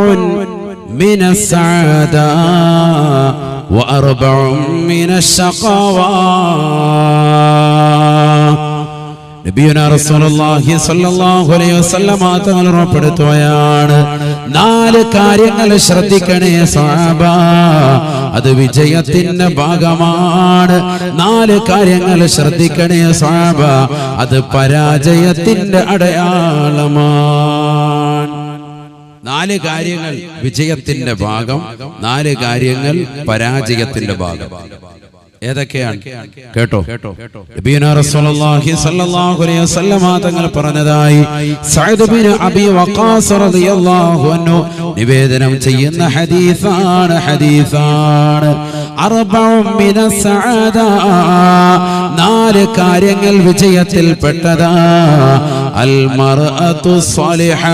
من السعادة وأربع من الشقاوة നബിയുന റസൂലുള്ളാഹി സ്വല്ലല്ലാഹു അലൈഹി വസല്ലമ തങ്ങൾ ഉറപ്പെടുത്തുകയാണ് നാല് കാര്യങ്ങൾ ശ്രദ്ധിക്കണേ സ്വഹാബ അത് വിജയത്തിന്റെ ഭാഗമാണ് നാല് കാര്യങ്ങൾ ശ്രദ്ധിക്കണേ സ്വഹാബ അത് പരാജയത്തിന്റെ അടയാളമാണ് നാല് കാര്യങ്ങൾ വിജയത്തിന്റെ ഭാഗം നാല് കാര്യങ്ങൾ പരാജയത്തിന്റെ ഭാഗം. ഏതൊക്കെയാണ്? കേട്ടോ? തങ്ങൾ പറഞ്ഞതായി നിവേദനം ചെയ്യുന്ന ഹദീസാണ് ഹദീസാണ്. നാല് കാര്യങ്ങൾ വിജയത്തിൽ പെട്ടതാ അൽ മർഅതു സ്വാലിഹ.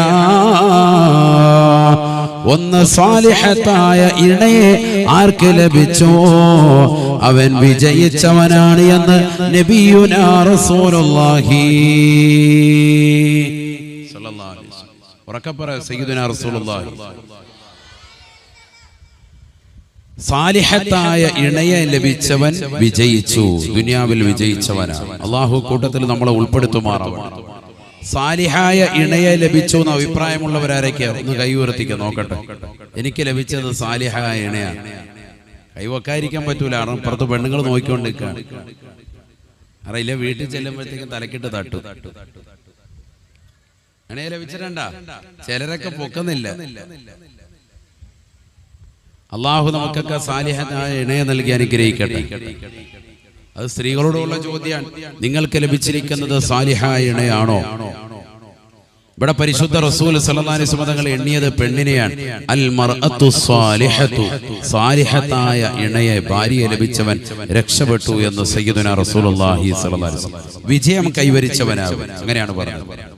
ഒന്ന് സ്വാലിഹത്തായ ഇണയെ ആർക്ക് ലഭിച്ചോ? അവൻ വിജയിച്ചവനാണ് എന്ന് നബിയുനാ റസൂലുള്ളാഹി. സ്വല്ലല്ലാഹി അലൈഹി വസല്ലം. ഉറക്കെ പറ സയ്യിദുനാ റസൂലുള്ളാഹി. സാലിഹത്തായ ഇണയെ ലഭിച്ചവൻ വിജയിച്ചു. ദുനിയാവിൽ വിജയിച്ചവനാണ്. അള്ളാഹു കൂട്ടത്തിൽ നമ്മളെ ഉൾപ്പെടുത്തുമാറും സാലിഹായ ഇണയെ ലഭിച്ചു എന്ന അഭിപ്രായമുള്ളവരാരൊക്കെയാ? ഒന്ന് കൈ ഉയർത്തിക്ക നോക്കട്ടെ. എനിക്ക് ലഭിച്ചത് സാലിഹായ ഇണയാണ്. കൈവക്കാതിരിക്കാൻ പറ്റൂല കാരണം പുറത്ത് പെണ്ണുങ്ങൾ നോക്കിക്കൊണ്ട് നിൽക്കുകയാണ്. അറിയില്ല വീട്ടിൽ ചെല്ലുമ്പോഴത്തേക്കും തലക്കിട്ട് തട്ടു. ഇണയെ ലഭിച്ചിട്ടുണ്ടാ? ചിലരൊക്കെ പൊക്കുന്നില്ല. അള്ളാഹു നമുക്കൊക്കെ സാലിഹനായ ഇണയെ നൽകി അനുഗ്രഹിക്കട്ടെ. അത് സ്ത്രീകളോടുള്ള ചോദ്യമാണ്. നിങ്ങൾക്ക് ലഭിച്ചിരിക്കുന്നത് സാലിഹായ ഇണയാണോ? ഇവിടെ പരിശുദ്ധ റസൂൽ സലതാനി അലൈഹി വസല്ലം തങ്ങൾ എണ്ണിയത് പെണ്ണിനെയാണ്. അൽ സാലിഹത്തു. സാലിഹത്തായ ഇണയെ ഭാര്യയെ ലഭിച്ചവൻ രക്ഷപ്പെട്ടു എന്ന് സയ്യിദുന റസൂലുള്ളാഹി വിജയം കൈവരിച്ചവനാകും. അങ്ങനെയാണ് പറഞ്ഞത്.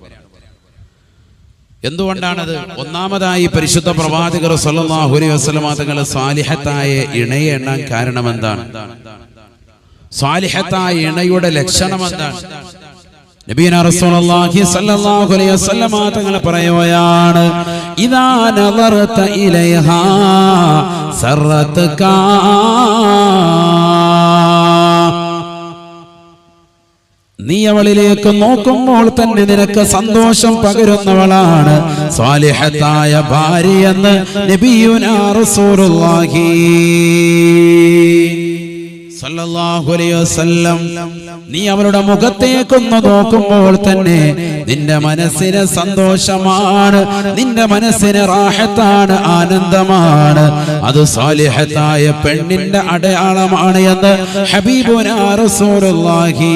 എന്തുകൊണ്ടാണത്? ഒന്നാമതായി പരിശുദ്ധ പ്രവാചകർ സല്ലല്ലാഹു അലൈഹി സ്വാലിഹത്തായ ഇണയെ എണ്ണാൻ കാരണം എന്താണ് സാലിഹത്തായ ഇണയുടെ ലക്ഷണം എന്താണ് നബീന റസൂലുള്ളാഹി അലൈഹി പറയുകയാണ് ഇദാ ഇലൈഹാ നീ അവളിലേക്ക് നോക്കുമ്പോൾ തന്നെ നിനക്ക് സന്തോഷം പകരുന്നവളാണ്. സ്വാലിഹത്തായ ഭാര്യയെന്ന് നബിയുനാ റസൂലുള്ളാഹി. നീ അവരുടെ മുഖത്തേക്കൊന്ന് നോക്കുമ്പോൾ തന്നെ നിന്റെ മനസ്സിന് സന്തോഷമാണ് നിന്റെ മനസ്സിന് റാഹത്താണ് ആനന്ദമാണ് അത് സാലിഹത്തായ പെണ്ണിന്റെ അടയാളമാണ് എന്ന് ഹബീബുനാഹി.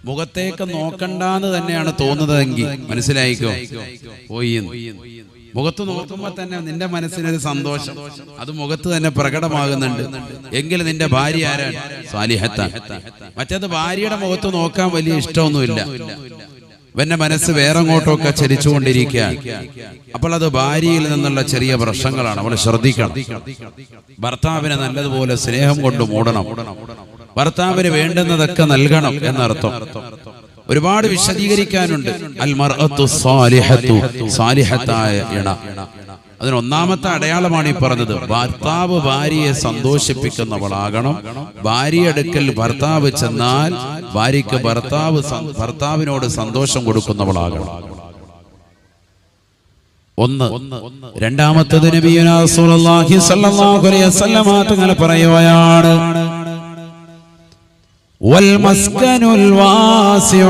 മുഖത്തേക്ക് നോക്കണ്ടെന്ന് തന്നെയാണ് തോന്നുന്നതെങ്കിൽ മനസ്സിലായിക്കോ പോയി. മുഖത്ത് നോക്കുമ്പോൾ തന്നെ നിന്റെ മനസ്സിനൊരു സന്തോഷം. അത് മുഖത്ത് തന്നെ പ്രകടമാകുന്നുണ്ട്. എങ്കിലും നിന്റെ ഭാര്യ ആരാണ്? സാലിഹത്ത. മറ്റേത് ഭാര്യയുടെ മുഖത്ത് നോക്കാൻ വലിയ ഇഷ്ടമൊന്നുമില്ല. ഇവന്റെ മനസ്സ് വേറെ അങ്ങോട്ടൊക്കെ ചലിച്ചുകൊണ്ടിരിക്കുകയാണ് അപ്പോൾ അത് ഭാര്യയിൽ നിന്നുള്ള ചെറിയ പ്രശ്നങ്ങളാണ്. അവൾ ശ്രദ്ധിക്കണം. ഭർത്താവിനെ നല്ലതുപോലെ സ്നേഹം കൊണ്ട് മൂടണം. ഭർത്താവിന് വേണ്ടുന്നതൊക്കെ നൽകണം എന്നർത്ഥം. ഒരുപാട് വിശദീകരിക്കാനുണ്ട്. മർഅത്തു സാലിഹത്തു ഇണ. ഒന്നാമത്തെ അടയാളമാണ് ഈ പറഞ്ഞത്. ഭർത്താവ് ഭാര്യയെ സന്തോഷിപ്പിക്കുന്നവളാകണം. ഭാര്യ അടുക്കൽ ഭർത്താവ് ചെന്നാൽ ഭാര്യയ്ക്ക് ഭർത്താവ് ഭർത്താവിനോട് സന്തോഷം കൊടുക്കുന്നവളാകണം. ഒന്ന് രണ്ടാമത്തത് നബിയുനാ സല്ലല്ലാഹു അലൈഹി വസല്ലമ തങ്ങൾ പറയുകയാണ്. والمسكن الواسع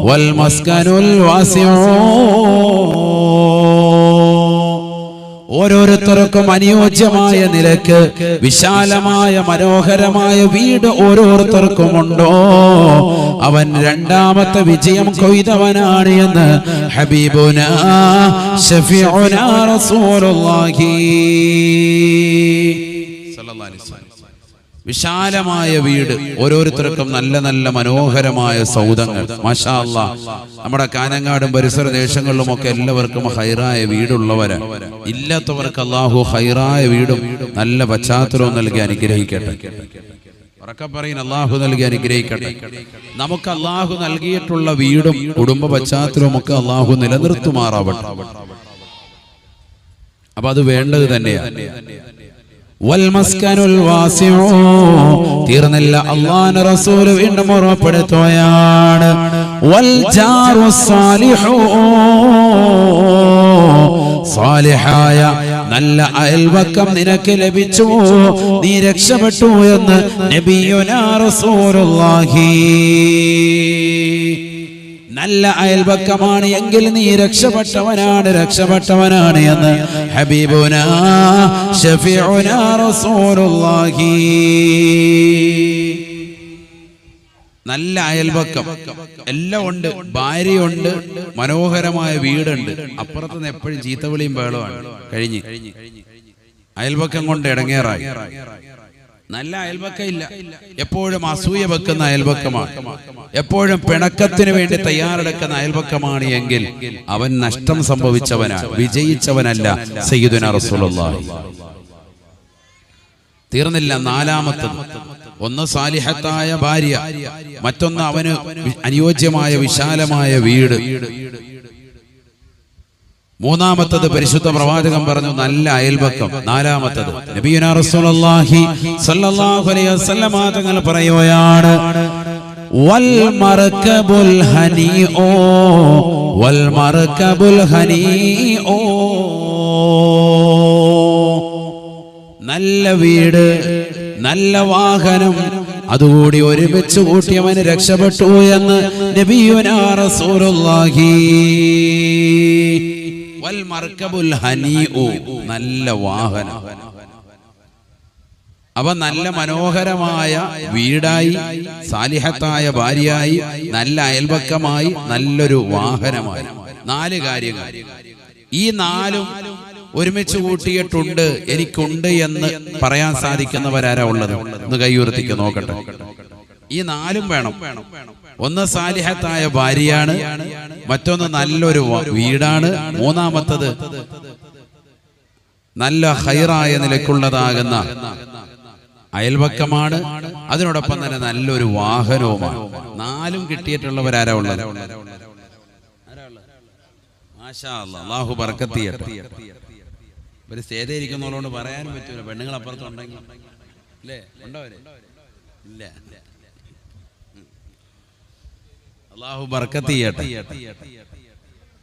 والمسكن الواسع ഓരോരുത്തർക്കും അനുയോജ്യമായ നിലക്ക് വിശാലമായ മനോഹരമായ വീട് ഓരോരുത്തർക്കും ഉണ്ടോ അവൻ രണ്ടാമത്തെ വിജയം കൊയ്തവനാണ് എന്ന് ഹബീബുന ഷഫീഉന റസൂലുള്ളാഹി സല്ലല്ലാഹു അലൈഹി വസല്ലം വിശാലമായ വീട് ഓരോരുത്തർക്കും നല്ല നല്ല മനോഹരമായ സൗദങ്ങൾ. മാഷാ നമ്മുടെ കാനങ്ങാടും പരിസര ദേശങ്ങളിലും ഒക്കെ എല്ലാവർക്കും ഹൈറായ വീടുള്ളവര്. ഇല്ലാത്തവർക്ക് അള്ളാഹു ഹൈറായ വീടും നല്ല പശ്ചാത്തലവും നൽകി അനുഗ്രഹിക്കട്ടെ. പറയുന്ന അള്ളാഹു നൽകി അനുഗ്രഹിക്കട്ടെ. നമുക്ക് അള്ളാഹു നൽകിയിട്ടുള്ള വീടും കുടുംബ പശ്ചാത്തലവും ഒക്കെ അള്ളാഹു നിലനിർത്തുമാറാവട്ടെ. അപ്പൊ അത് വേണ്ടത് തന്നെയാണ് സാലിഹായ നല്ല അയൽവക്കം നിനക്ക് ലഭിച്ചു. നീ രക്ഷപ്പെട്ടു എന്ന് നബിയുനാ റസൂലുള്ളാഹി. നല്ല അയൽപക്കമാണ് എങ്കിൽ നീ രക്ഷപ്പെട്ടവനാണ് രക്ഷപ്പെട്ടവനാണ്. എന്ന്. ഹബീബുന ഷഫീഉന റസൂലുള്ളാഹി. നല്ല അയൽപക്കം. എല്ലാം ഉണ്ട് ഭാര്യയുണ്ട് മനോഹരമായ വീടുണ്ട്. അപ്പുറത്ത് നിന്ന് എപ്പോഴും ചീത്തവിളിയും ബഹളമാണ് കഴിഞ്ഞ്. അയൽപക്കം കൊണ്ട് ഇടങ്ങേറായി. നല്ല അയൽവക്കയില്ല. എപ്പോഴും അസൂയ വെക്കുന്ന അയൽവക്കമാണ്. എപ്പോഴും പിണക്കത്തിന് വേണ്ടി തയ്യാറെടുക്കുന്ന അയൽവക്കമാണ് എങ്കിൽ അവൻ നഷ്ടം സംഭവിച്ചവനാണ് വിജയിച്ചവനല്ല സയ്യിദുന റസൂലുള്ളാഹി. തീർന്നില്ല നാലാമത്തത്. ഒന്ന് സാലിഹത്തായ ഭാര്യ മറ്റൊന്ന് അവന് അനുയോജ്യമായ വിശാലമായ വീട്. മൂന്നാമത്തത് പരിശുദ്ധ പ്രവാചകം പറഞ്ഞു നല്ല അയൽപക്കം. നാലാമത്തത് തങ്ങൾ പറയുകയാണ് നല്ല വീട് നല്ല വാഹനം അതുകൂടി ഒരുമിച്ച് കൂട്ടിയവന് രക്ഷപ്പെട്ടു എന്ന് നബിയുനാ റസൂലുള്ളാഹി. വൽ ഹനീഉ. നല്ല വാഹനം. അവ നല്ല മനോഹരമായ വീടായി സാലിഹത്തായ ഭാര്യയായി നല്ല അയൽപക്കമായി നല്ലൊരു വാഹനമായി. നാല് കാര്യങ്ങൾ. ഈ നാലും ഒരുമിച്ച് കൂട്ടിയിട്ടുണ്ട് എനിക്കുണ്ട് എന്ന് പറയാൻ സാധിക്കുന്നവരാരാ ഉള്ളത്? ഒന്ന് കൈയുറത്തിക്ക് നോക്കട്ടെ. ഈ നാലും വേണം. ഒന്ന് സാലിഹത്തായ ഭാര്യയാണ് മറ്റൊന്ന് നല്ലൊരു വീടാണ്. മൂന്നാമത്തത് നല്ല ഹൈറായ നിലക്കുള്ളതാകുന്ന അയൽവക്കമാണ്. അതിനോടൊപ്പം തന്നെ നല്ലൊരു വാഹനവുമാണ്. നാലും കിട്ടിയിട്ടുള്ളവരാരാ ഉള്ളത്? അള്ളാഹു പറയാനും പറ്റൂല. പെണ്ണുങ്ങൾ അപ്പുറത്തുണ്ടെങ്കിൽ ഇല്ല. അള്ളാഹു ബർക്കത്ത് ചെയ്യട്ടെ.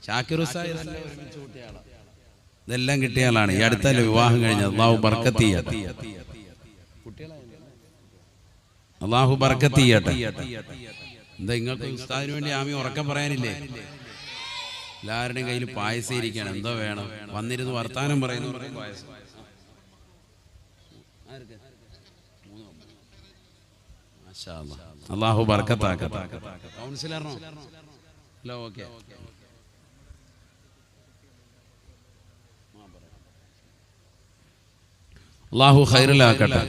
ഷാക്കിർ ഉസ്താദ് ഇതെല്ലാം ഒരുമിച്ച് കൂട്ടിയ ഇതെല്ലാം കിട്ടിയ ആളാണ് ഈ അടുത്ത വിവാഹം കഴിഞ്ഞ അള്ളാഹു ബർക്കത്ത് ചെയ്യട്ടെ. അള്ളാഹു ബർക്കത്ത് ചെയ്യട്ടെ. എന്താ നിങ്ങൾക്ക് ഉസ്താദിന് വേണ്ടി ആമി ഉറക്കം പറയാനില്ലേ? എല്ലാവരുടെയും കയ്യിൽ പായസം ഇരിക്കണം എന്തോ വേണം? വന്നിരുന്ന് വർത്താനം പറയുന്നു. പായസം. അള്ളാഹു ബർക്കത്താക്കട്ടെ കൗൺസിലറിനോ ഹലോ ഓക്കെ. അള്ളാഹു ഹൈറിലാക്കട്ടെ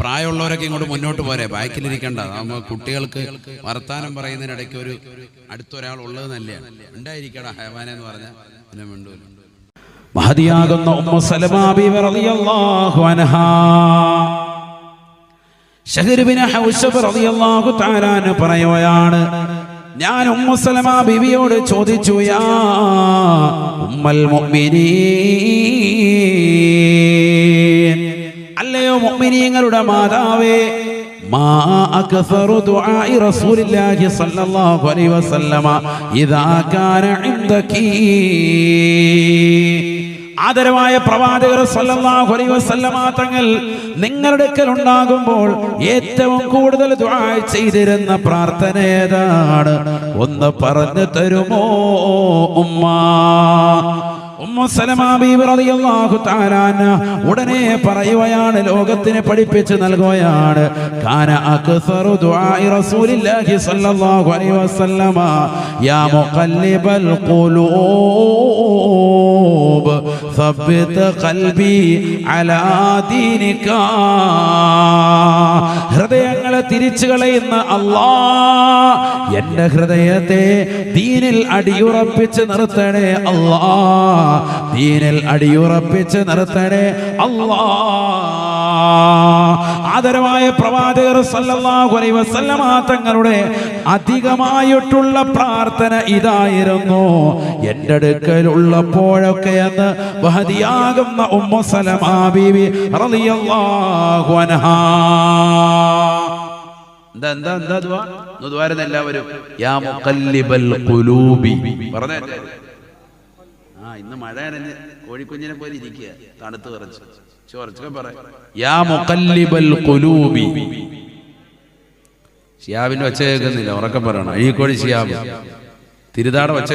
പ്രായമുള്ളവരൊക്കെ ഇങ്ങോട്ട് മുന്നോട്ട് പോരെ. ബാക്കിലിരിക്കണ്ട. നമ്മൾ കുട്ടികൾക്ക് വർത്താനം പറയുന്നതിനിടയ്ക്ക് ഒരു അടുത്തൊരാൾ ഉള്ളത് നല്ലതാണ് ഉണ്ടായിരിക്കടാ ഹയവാന എന്ന് പറഞ്ഞാൽ പിന്നെ മിണ്ടൂല. മഹതിയാകുന്ന ഉമ്മ സലമ ബീവി റളിയല്ലാഹു അൻഹാ. പറയുകയാണ് ഞാൻ ഉമ്മു ബിവിയോട് ചോദിച്ചു ഉമ്മൽ അല്ലയോ മുഅ്മിനീങ്ങളുടെ മാതാവേ മാ ആദരവായ പ്രവാചകർ തങ്ങൾ നിങ്ങളുടെ ഉണ്ടാകുമ്പോൾ ഏറ്റവും കൂടുതൽ ചെയ്തിരുന്ന പ്രാർത്ഥന ഏതാണ്? ഒന്ന് പറഞ്ഞു തരുമോ ഉമ്മ? ഉടനെ പറയുകയാണ് ലോകത്തിന് പഠിപ്പിച്ച് നൽകുകയാണ്. യാ മുഖല്ലിബൽ ഖുലൂബ് ثبت قلبي على دينك ഹൃദയങ്ങളെ തിരിച്ചു കളയുന്ന അല്ലാ എന്റെ ഹൃദയത്തെ ദീനിൽ അടിയുറപ്പിച്ച് നിർത്തണേ അല്ലാ ദീനിൽ അടിയുറപ്പിച്ച് നിർത്തണേ അല്ലാ ആദരവായ പ്രവാചകർ സല്ലല്ലാഹു അലൈഹി വസല്ലമ തങ്ങളുടെ അധികമായിട്ടുള്ള പ്രാർത്ഥന ഇതായിരുന്നു എൻ്റെ അടുക്കലുള്ളപ്പോഴൊക്കെ എന്ന് വഹദിയാകുന്ന ഉമ്മു ബീവി റളിയല്ലാഹു അൻഹാ. എല്ലാവരും. യാ മുഖല്ലിബൽ ഖുലൂബി. പറഞ്ഞേ ആ ഇന്ന് മഴ നനഞ്ഞ് കോഴിക്കുഞ്ഞിനെ പോലെ ഇരിക്കുക. തണുത്ത് കുറച്ച്. ചോർച്ചൊക്കെ യാ മുഖല്ലിബൽ ഖുലൂബി. ഷിയാബിന്റെ ഒച്ച കേൾക്കുന്നില്ല. ഉറക്കം പറയണം. അഴീക്കോടി ഷിയാബ്. തിരുതാട വച്ച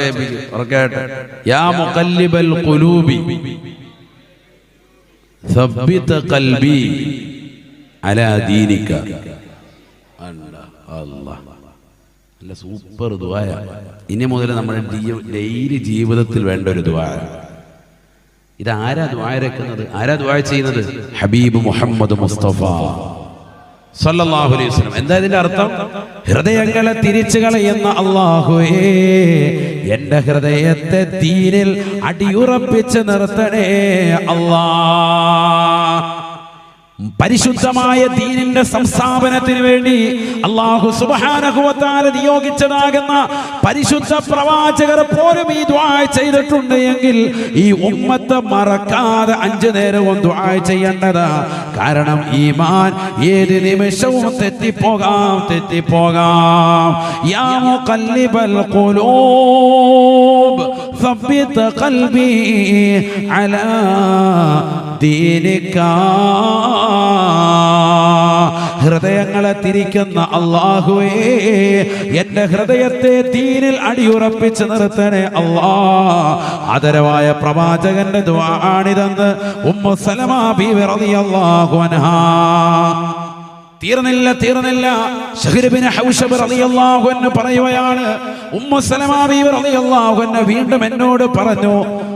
അലാ ദീനിക. നല്ല സൂപ്പർ ദുആയ. ഇനി മുതൽ നമ്മുടെ ഡെയിലി ജീവിതത്തിൽ വേണ്ട ഒരു ദുആയ ഇത് ആരാ ദ്വാരക്കുന്നത് ആരാ ദ്വാര ചെയ്യുന്നത്? ഹബീബ് മുഹമ്മദ് മുസ്തഫ. സല്ലല്ലാഹു അലൈഹി വസല്ലം. എന്താ ഇതിന്റെ അർത്ഥം? ഹൃദയങ്ങളെ തിരിച്ചു കളയുന്ന അള്ളാഹുവേ എന്റെ ഹൃദയത്തെ തീരിൽ അടിയുറപ്പിച്ച് നിർത്തണേ അല്ലാ പരിശുദ്ധമായ ദീനിന്റെ സംസ്ഥാപനത്തിന് വേണ്ടി അള്ളാഹു സുബാനഹുവത്താല നിയോഗിച്ചതാകുന്ന പരിശുദ്ധ പ്രവാചകർ പോലും ഈ ദ്വാ ചെയ്തിട്ടുണ്ട് എങ്കിൽ ഈ ഉമ്മത്തെ മറക്കാതെ അഞ്ചു നേരവും ദ്വാ ചെയ്യേണ്ടതാ കാരണം ഈമാൻ ഏത് നിമിഷവും തെറ്റിപ്പോകാം തെറ്റിപ്പോകാം യാ മുഖല്ലിബൽ ഖുലൂബ് ثبت قلبي على ഹൃദയങ്ങളെ തിരിക്കുന്ന അള്ളാഹുവേ എന്റെ ഹൃദയത്തെ തീരിൽ അടിയുറപ്പിച്ച് നിർത്തണേ അള്ളാ. ആദരവായ പ്രവാചകന്റെ ദ്വാണിതെന്ന് ഉമ്മു സലമാ അൻഹാ. തീർന്നില്ല തീർന്നില്ല. പറയുകയാണ് ഉമ്മു വീണ്ടും എന്നോട് പറഞ്ഞു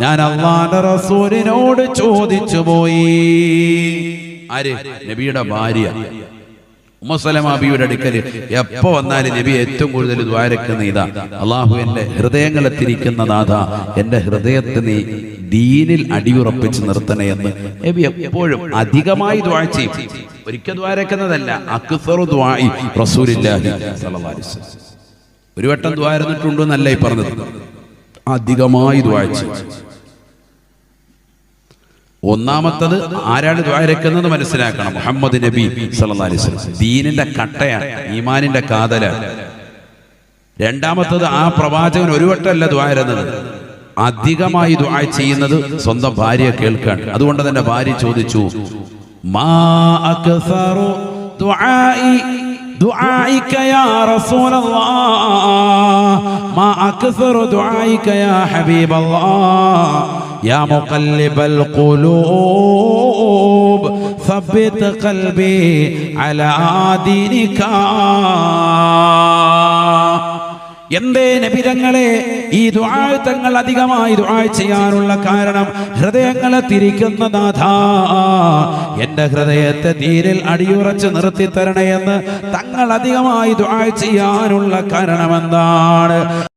ഞാൻ അല്ലാഹുവിന്റെ റസൂലിനോട് ചോദിച്ചു പോയി. ആര്? നബിയുടെ ഭാര്യ. ഉമ്മസലമാബിയുടെ അടുക്കൽ എപ്പോ വന്നാലും നബി ഏറ്റവും കൂടുതൽ ദ്വാരക്കുന്ന ഇതാ. അള്ളാഹു എന്റെ ഹൃദയങ്ങളെ തിരിക്കുന്ന നാഥ. എന്റെ ഹൃദയത്തെ നീ ദീനിൽ അടിയുറപ്പിച്ച് നിർത്തണേ എന്ന്. നബി എപ്പോഴും അധികമായി ദ്വാ ചെയ്യും. ഒരിക്കൽ ദ്വാരക്കുന്നതല്ല. അക്സറു ദ്വായി റസൂലില്ലാഹി സല്ലല്ലാഹു അലൈഹി വസല്ലം. ഒരു വട്ടം ദ്വാരന്നിട്ടുണ്ടോ എന്നല്ല ഈ പറഞ്ഞത്. അധികമായി ദ്വാ ചെയ്യും ഒന്നാമത്തത് ആരാണ് ദ്വാരക്കുന്നത് മനസ്സിലാക്കണം. മുഹമ്മദ് നബി സലി ദീനിന്റെ കട്ടയാണ് ഈമാനിന്റെ കാതലാണ്. രണ്ടാമത്തത് ആ പ്രവാചകൻ ഒരു വട്ടമല്ല ദ്വാരുന്നത് അധികമായി ദ്വായ ചെയ്യുന്നത് സ്വന്തം ഭാര്യ കേൾക്കാൻ അതുകൊണ്ട് തന്നെ ഭാര്യ ചോദിച്ചു മാ دعائك يا رسول الله. ما أكثر دعائك يا حبيب الله. يا مقلب القلوب ثبت قلبي على دينك. എന്തേ നബിതങ്ങളെ ഈ ദുആ തങ്ങൾ അധികമായി ദുആ ചെയ്യാനുള്ള കാരണം ഹൃദയങ്ങളെ തിരിക്കുന്ന നാഥാ. എന്റെ ഹൃദയത്തെ തീരിൽ അടിയുറച്ച് നിർത്തി തരണേ എന്ന് തങ്ങൾ അധികമായി ദുആ ചെയ്യാനുള്ള കാരണം എന്താണ്